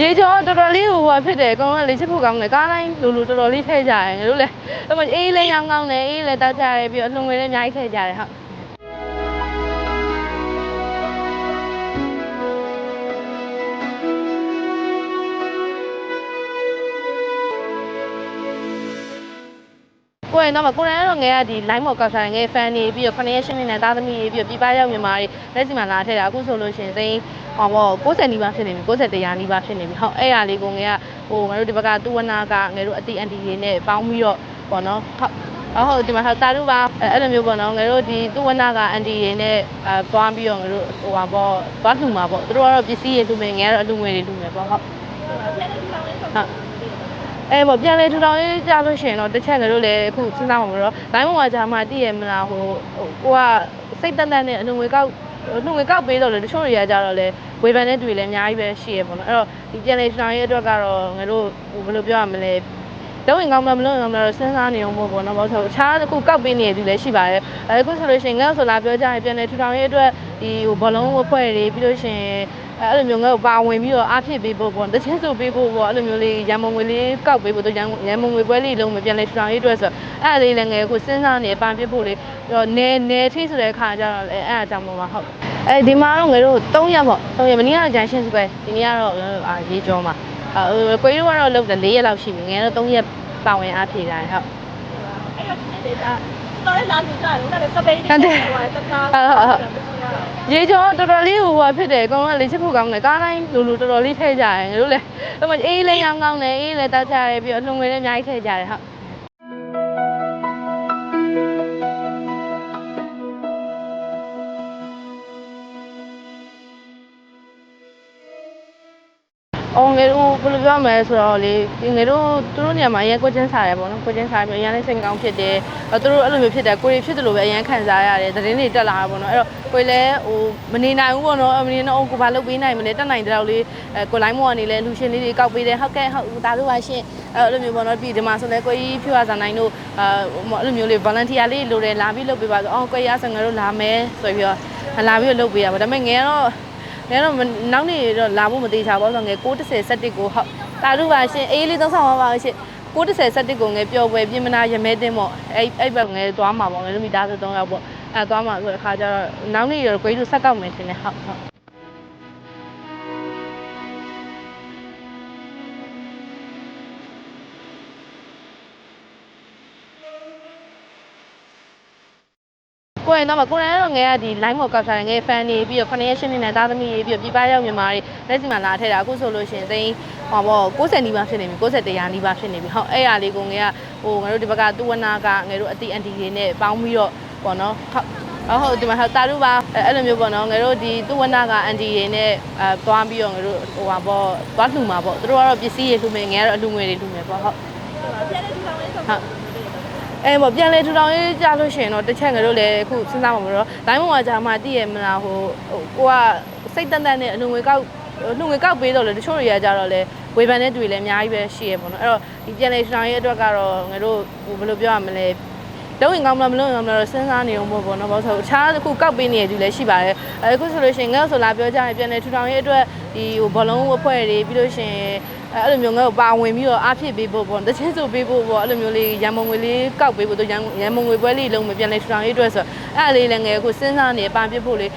ရေကျော်တော်တော်လေးဟိုဟာဖြစ်တယ်အကောင်ကလေချစ်ဖို့ကောင်းတယ်ကားတိုင်းလူလူတော်တော်လေးထည့်ကြတယ်ငါတို့လည်းအဲ့မှာအေးလေးရောင်းကောင်းတယ်အေးလေးတောက်ကြတယ်ပြီးတော့အလှငွေလေးအများကြီးထည့်ကြတယ်ဟုတ်ကိုယ်တော့မကိုယ်တိုင်ကတော့ငယ်ကဒီ line မော်ကောက်ထားငယ် fan နေပြီးတော့9ရက်ရှင်းနေတဲ့သားသမီးတွေပြီးတော့ပြပရောက်မြန်မာတွေလက်စီမှာလာထည့်တာအခုဆိုလို့ရှိရင်သိန်း ဟောပေါ့60နီးပါးဖြစ်နေပြီ60တရားနီးပါးဖြစ်နေပြီဟုတ်အဲ့ရလေးကိုငယ်ကဟိုငါတို့ဒီဘက်ကသူဝနာကငယ်တို့အတီအန်တီတွေနဲ့ပေါင်းပြီးတော့ပေါ့နော်ဟုတ်အဟုတ်ဒီမှာဟာတာတို့ပါအဲ့လိုမျိုးပေါ့နော်ငယ်တို့ဒီသူဝနာကအန်တီတွေနဲ့အဲသွားပြီးတော့ငယ်တို့ဟိုပါပေါ့သွားလှူမှာပေါ့သူတို့ကတော့ပစ္စည်းတွေလှူမယ်ငယ်ကတော့အလှူငွေတွေလှူမယ်ပေါ့ဟုတ်ဟုတ်အဲပေါ့ပြန်လေထူထောင်ရေးကြလို့ရှိရင်တော့တစ်ချက်ကတော့လည်းအခုစဉ်းစားမှာမလို့ line ပေါ်မှာကြာမှတည်ရမလားဟိုဟိုကိုကစိတ်တန်တန်နဲ့အလုံငွေကောက် အလုံငွေကောက်ပေးတော့လေတချို့တွေကကြတော့လေဝေဖန်တဲ့တွေလည်းအများကြီးပဲရှိရပေါ့နော်အဲ့တော့ဒီပြန်လေထူထောင်ရေးအတွက်ကတော့ငါတို့ဟိုဘယ်လိုပြောရမလဲတော့ရင်ကောင်းမလားမလို့ကောင်းမလားစဉ်းစားနေအောင်ပေါ့ပေါ့နော်ဘာလို့ဆိုအခြားတစ်ခုကောက်ပေးနေသူလည်းရှိပါတယ်အဲအခုဆိုလို့ရှိရင်ငါဆိုလာပြောကြရင်ပြန်လေထူထောင်ရေးအတွက်ဒီဟိုဘလုံးအဖွဲ့တွေပြီးလို့ရှိရင် အဲ့လိုမျိုးငါ့ကိုပါဝင်ပြီးတော့အားဖြစ်ပေးဖို့ပေါ့တချင်းဆိုပေးဖို့ပေါ့အဲ့လိုမျိုးလေးရန်မုံငွေလေးကောက်ပေးဖို့တော့ရန်ရန်မုံငွေပွဲလေးလုံးမပြန်လဲထူထောင်ရေးအတွက်ဆိုအဲ့ဒါလေးလည်းငယ်အခုစဉ်းစားနေပန်ပြဖို့လေးတော့နေနေထိဆိုတဲ့အခါကျတော့လေအဲ့အကြောင်းပေါ့မှာဟုတ်အဲဒီမှာတော့ငယ်တို့3ရက်ပေါ့3ရက်မနေ့ကတော့ဂျန်ရှင်းစုပဲဒီနေ့ကတော့အာရေးကြောမှာအဲကိုကြီးတို့ကတော့လောက်တယ်4ရက်လောက်ရှိပြီငယ်တော့3ရက်ပါဝင်အားဖြည့်တာဟုတ်တော် ရလာသူကြတယ်ဦးလည်းစပိန်ဟိုတကားရေကျော်တော်တော်လေးဟိုဟာဖြစ်တယ်အကောင်ကလေချစ်ဖို့ကောင်းတယ်ကားတိုင်းလူလူတော်တော်လေးထည့်ကြတယ်ငါတို့လည်းအဲ့မှာအေးလေးရောင်းကောင်းတယ်အေးလေးတောက်ကြတယ်ပြီးတော့အလှငွေလေးအများကြီးထည့်ကြတယ်ဟုတ် အော်ငယ်တို့ဘယ်လိုပြောမလဲဆိုတော့လေဒီငယ်တို့သူတို့နေရာမှာအရင်ကိုချင်းစားတယ်ပေါ့နော်ကိုချင်းစားပြီးအရင်လေးစိတ်ကောင်းဖြစ်တယ်အဲသူတို့အဲ့လိုမျိုးဖြစ်တယ်ကိုရီဖြစ်တယ်လို့ပဲအရင်ခံစားရတယ်သတင်းတွေတက်လာတာပေါ့နော်အဲ့တော့ကိုယ်လည်းဟိုမနေနိုင်ဘူးပေါ့နော်မနေတော့ကိုဘာလုပ်ပေးနိုင်မလဲတက်နိုင်တဲ့တော့လေးအဲကိုလိုင်းမောကနေလဲလူရှင်လေးတွေကောက်ပေးတယ်ဟုတ်ကဲ့ဟုတ်ဒါတို့ပါရှင်အဲ့လိုမျိုးပေါ့နော်ပြီးဒီမှာဆိုလဲကိုကြီးဖြူရစာနိုင်တို့အဲအဲ့လိုမျိုးလေး volunteer လေးလိုတယ်လာပြီးလုပ်ပေးပါဆိုအော်ကိုကြီးအဆန်ငါတို့လာမယ်ဆိုပြီးတော့လာပြီးတော့လုပ်ပေးရပါဒါပေမဲ့ငယ်တော့ ငယ်တော့နောက်နေ့တော့လာဖို့မသေးချာပါဘူးဆိုငယ်630 71ကိုဟုတ်တာတို့ပါရှင်အေးလေးသုံးဆောင်ပါပါရှင်630 71ကိုငယ်ပျော်ပွဲပြင်မနာရမဲတင်းပေါ့အဲ့အဲ့ဘက်ငယ်သွားမှာပေါ့ငယ်တို့မိသားစု3ယောက်ပေါ့အဲ့သွားမှာဆိုတဲ့အခါကျတော့နောက်နေ့တော့ကိုကြီးတို့ဆက်ကောက်မယ်ထင်တယ်ဟုတ်ဟုတ် ကိုယ်တော့မကိုယ်တိုင်ကတော့ငယ်ကဒီ line မော်ကောက်ထားငယ် fan နေပြီးတော့9ရက်ရှင်းနေတဲ့သားသမီးတွေပြီးတော့ပြပရောက်မြန်မာတွေလက်စီမှာလာထည့်တာအခုဆိုလို့ရှိရင်သိန်းဟောပေါ့60နီးပါးဖြစ်နေပြီ60တရားနီးပါးဖြစ်နေပြီဟုတ်အဲ့ရလေးကိုငယ်ကဟိုငါတို့ဒီဘက်ကသူဝနာကငယ်တို့အတီအန်တီတွေနဲ့ပေါင်းပြီးတော့ပေါ့နော်ဟုတ်ဟုတ်ဒီမှာဟုတ်တာတို့ပါအဲ့လိုမျိုးပေါ့နော်ငယ်တို့ဒီသူဝနာကအန်တီတွေနဲ့အဲသွားပြီးတော့ငယ်တို့ဟိုပါပေါ့သွားလှူမှာပေါ့သူတို့ကတော့ပစ္စည်းတွေလှူမယ်ငယ်ကတော့အလှူငွေတွေလှူမယ်ပေါ့ဟုတ်ပြန်နေထူထောင်ရေးဆိုဟုတ် အဲပေါ့ပြန်လေထူထောင်ရေးကြလို့ရှိရင်တော့တစ်ချက်ငါတို့လည်းအခုစဉ်းစားမှာမလို့လိုင်းပေါ်မှာကြာမှတည်ရမလားဟိုဟိုကိုကစိတ်တန်တန်နဲ့အလုံငွေကောက်အလုံငွေကောက်ပေးတော့လေတချို့တွေကကြတော့လေဝေဖန်တဲ့တွေလည်းအများကြီးပဲရှိရပေါ့နော်အဲ့တော့ဒီပြန်လေထူထောင်ရေးအတွက်ကတော့ငါတို့ဟိုဘယ်လိုပြောရမလဲလုံးရင်ကောင်းမလားမလုံးရင်ကောင်းမလားတော့စဉ်းစားနေအောင်ပေါ့ပေါ့နော်ဘာလို့ဆိုအခြားတစ်ခုကောက်ပေးနေတဲ့သူလည်းရှိပါတယ်အဲအခုဆိုလို့ရှိရင်ငါ့ဆိုလာပြောကြရင်ပြန်လေထူထောင်ရေးအတွက်ဒီဟိုဘလုံးအဖွဲ့တွေပြီးလို့ရှိရင် အဲ့လိုမျိုးငါ့ကိုပါဝင်ပြီးတော့အားဖြစ်ပေးဖို့ပေါ့တချင်းဆိုပေးဖို့ပေါ့အဲ့လိုမျိုးလေးရန်မုံငွေလေးကောက်ပေးဖို့တော့ရန်ရန်မုံငွေပွဲလေးလုံးမပြန်လေထူထောင်ရေးအတွက်ဆိုအဲ့ဒါလေးလည်းငယ်အခုစဉ်းစားနေပန်ပြဖို့လေး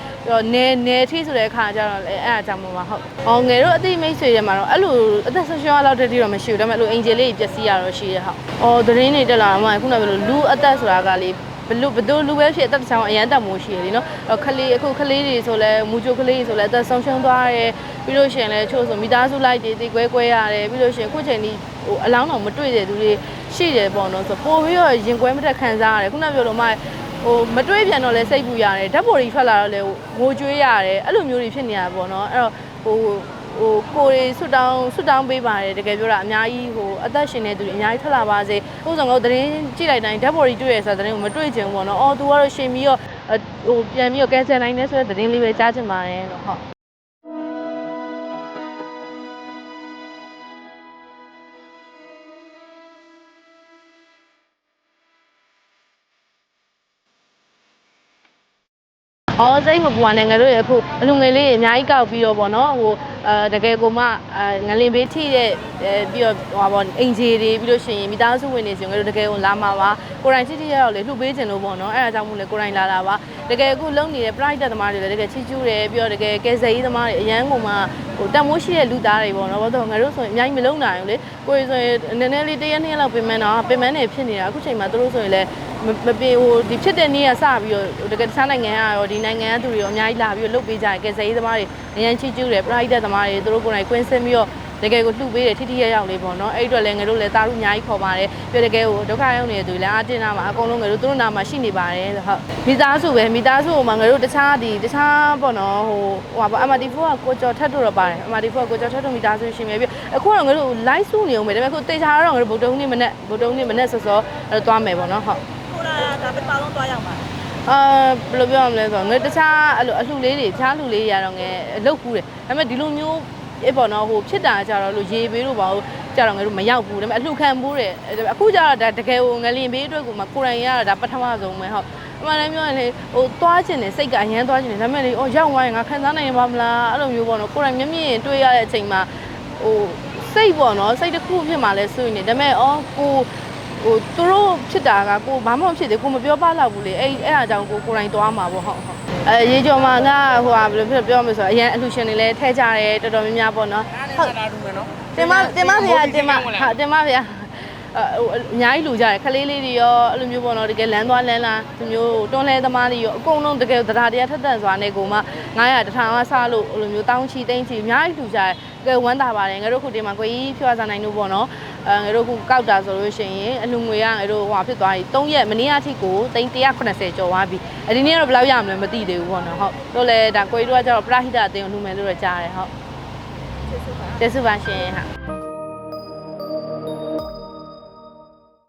နဲနဲထိဆိုတဲ့အခါကျတော့အဲ့အဲ့အကြောင်းမှမဟုတ်။အော်ငယ်တို့အသိမိတ်ဆွေတွေမှာတော့အဲ့လိုအသက်ဆုံးရှုံးရလောက်တဲ့တိတော့မရှိဘူးဒါပေမဲ့အဲ့လိုအင်ဂျယ်လေးပျက်စီးရတော့ရှိရဟုတ်။အော်သတင်းတွေတက်လာတော့မှခုနကပြောလို့လူအသက်ဆိုတာကလေး ဘလူဘသူလူပဲဖြစ်အသက်တစ်ချောင်းအရန်တက်မိုးရှိရလीနော်အဲ့ခလေးအခုခလေးတွေဆိုလဲမူချိုကလေးတွေဆိုလဲအသက်ဆုံးရှုံးသွားတယ်ပြီးလို့ရှိရင်လည်းချို့ဆိုမိသားစုလိုက်တွေတိကွဲကွဲရတယ်ပြီးလို့ရှိရင်ခုချိန်ကြီးဟိုအလောင်းတော်မတွေ့တဲ့သူတွေရှိတယ်ပေါ့နော်ဆိုပို့ပြီးတော့ရင်ကွဲမတက်ခံစားရတယ်ခုနပြောလို့မှဟိုမတွေးပြန်တော့လဲစိတ်ပူရတယ်ဓာတ်ပေါ်တွေထွက်လာတော့လဲငိုကြွေးရတယ်အဲ့လိုမျိုးတွေဖြစ်နေတာပေါ့နော်အဲ့တော့ဟို ဟိုကိုရီဆွတောင်းဆွတောင်းပေးပါတယ်တကယ်ပြောတာအများကြီးဟိုအသက်ရှင်နေသူတွေအများကြီးထွက်လာပါစေဥဆောင်ကတော့သတင်းကြည့်လိုက်တိုင်းဓာတ်ပေါ်ကြီးတွေ့ရဆိုတဲ့သတင်းကိုမတွေ့ချင်ဘူးပေါ့နော်အော် तू ကတော့ရှင်ပြီးတော့ဟိုပြန်ပြီးတော့ကဲဆယ်နိုင်နေဆိုတဲ့သတင်းလေးပဲကြားချင်ပါတယ်လို့ဟုတ်အော်စိတ်မပူပါနဲ့ငါတို့ရအခုအလူငယ်လေးအများကြီးကောက်ပြီးတော့ပေါ့နော်ဟို အဲတကယ်ကိုမှအဲငလင်ဘေးထိတဲ့အဲပြီးတော့ဟိုပါအင်ဂျီတွေပြီးလို့ရှိရင်မိသားစုဝင်တွေဆိုရင်တို့တကယ်ကိုလာမှာပါကိုရိုင်းချစ်ချစ်ရောက်လေလှုပ်ပေးခြင်းလို့ပေါ့နော်အဲဒါကြောင့်မို့လဲကိုရိုင်းလာတာပါတကယ်အခုလုံနေတဲ့ pride သမားတွေလည်းတကယ်ချစ်ကျူးတယ်ပြီးတော့တကယ်ကယ်ဆယ်ရေးသမားတွေအရန်ကိုမှဟိုတန်မိုးရှိတဲ့လူသားတွေပေါ့နော်ဘာလို့ငါတို့ဆိုရင်အများကြီးမလုံနိုင်ဘူးလေကိုယ်ဆိုရင်နည်းနည်းလေးတစ်ရက်နှစ်ရက်လောက်ပြင်မတော့ပြင်မနေဖြစ်နေတာအခုချိန်မှာတို့ဆိုရင်လည်း မမပြေဟိုဒီဖြစ်တဲ့နေ့ကစပြီးတော့တကယ်တခြားနိုင်ငံကရောဒီနိုင်ငံကသူတွေရောအများကြီးလာပြီးတော့လှုပ်ပေးကြတယ်ကယ်ဆယ်ရေးသမားတွေအရန်ချစ်ကျူးတယ် pride သမားတွေသူတို့ကိုယ်တိုင်ကွင်းဆင်းပြီးတော့တကယ်ကိုလှုပ်ပေးတယ်ထိထိရရောက်လေးပေါ့နော်အဲ့ဒီအတွက်လည်းငါတို့လည်းတာရုအများကြီးခေါ်ပါတယ်ပြီးတော့တကယ်ကိုဒုက္ခရောက်နေတဲ့သူတွေလည်းအားတင်တာမှာအကုန်လုံးငါတို့သူတို့နာမှာရှိနေပါတယ်ဟုတ်မိသားစုပဲမိသားစုမှာငါတို့တခြားဒီတခြားပေါ့နော်ဟိုဟိုပါ MRT4 ကကိုကျော်ထက်တို့တော့ပါတယ် MRT4 ကကိုကျော်ထက်တို့မိသားစုရှင်ပဲပြီးအခုတော့ငါတို့ live စုနေအောင်ပဲဒါပေမဲ့အခုတေချာတော့ငါတို့ဗုဒ္ဓဟူးနေ့မနေ့ဗုဒ္ဓဟူးနေ့မနေ့စောစောအဲ့သွားမယ်ပေါ့နော်ဟုတ်ကိုလာ ဒါပဲပါလုံးသွားရောက်ပါအာဘယ်လိုပြောရမလဲဆိုတော့ငါတခြားအဲ့လိုအလှလေးတွေတခြားလှလေးတွေရတော့ငယ်အလုတ်ကူးတယ်ဒါပေမဲ့ဒီလိုမျိုးအေးပေါ့နော်ဟိုဖြစ်တာကြတော့လို့ရေပေးလို့ပါဘူးကြတော့ငါတို့မရောက်ဘူးဒါပေမဲ့အလှခံဘူးတယ်အခုကြတော့ဒါတကယ်ကိုငလင်ပေးအတွက်ကိုမှကိုရိုင်းရတာဒါပထမဆုံးပဲဟုတ်အမှန်တမ်းပြောရင်လေဟိုသွားကျင်တယ်စိတ်ကအရန်သွားကျင်တယ်ဒါပေမဲ့လေအော်ရောက်သွားရင်ငါခံစားနိုင်မှာမလားအဲ့လိုမျိုးပေါ့နော်ကိုရိုင်းမျက်မြင်တွေ့ရတဲ့အချိန်မှာဟိုစိတ်ပေါ့နော်စိတ်တစ်ခုဖြစ်မှလဲစိုးနေဒါပေမဲ့အော်ကို ဟိုသူတို့ဖြစ်တာကကိုဘာမှမဖြစ်သေးကိုမပြောပါတော့ဘူးလေအဲ့အဲ့အကြောင်းကိုကိုရိုင်းသွားမှာပေါ့ဟုတ်ဟုတ်အဲရေကျော်မှာငါဟိုဟာဘယ်လိုဖြစ်ပြောမလဲဆိုတော့အရင်အလှရှင်တွေလည်းထဲကြတယ်တော်တော်များများပေါ့နော်ဟုတ်လာတူမယ်နော်တင်မတင်မဗျာတင်မဟာတင်မဗျာအဟိုအများကြီးလူကြတယ်ခလေးလေးတွေရောအဲ့လိုမျိုးပေါ့နော်တကယ်လမ်းသွားလမ်းလာဒီမျိုးတွန်းလဲသမားတွေရောအကုန်လုံးတကယ်တရားတရားထက်သန်စွာနဲ့ကိုမှ900တထောင်ကစားလို့အဲ့လိုမျိုးတောင်းချီတိန်းချီအများကြီးလူကြတယ်တကယ်ဝမ်းသာပါတယ်ငါတို့ခုတင်မှာကိုကြီးဖြွာစားနိုင်လို့ပေါ့နော် အဲငါတို့ခုကောက်တာဆိုလို့ရှိရင်အလူငွေကငါတို့ဟိုဖြစ်သွားပြီ3ရက်မနေ့အထိကို380ကျော်သွားပြီအဒီနေ့ကတော့ဘယ်လောက်ရမလဲမသိသေးဘူးပေါ့နော်ဟုတ်တို့လည်းဒါကိုကြီးတို့ကကျတော့ပရဟိတအတင်းကိုလူမယ်လို့တော့ကြားတယ်ဟုတ်ကျေးဇူးပါကျေးဇူးပါရှင်ဟာ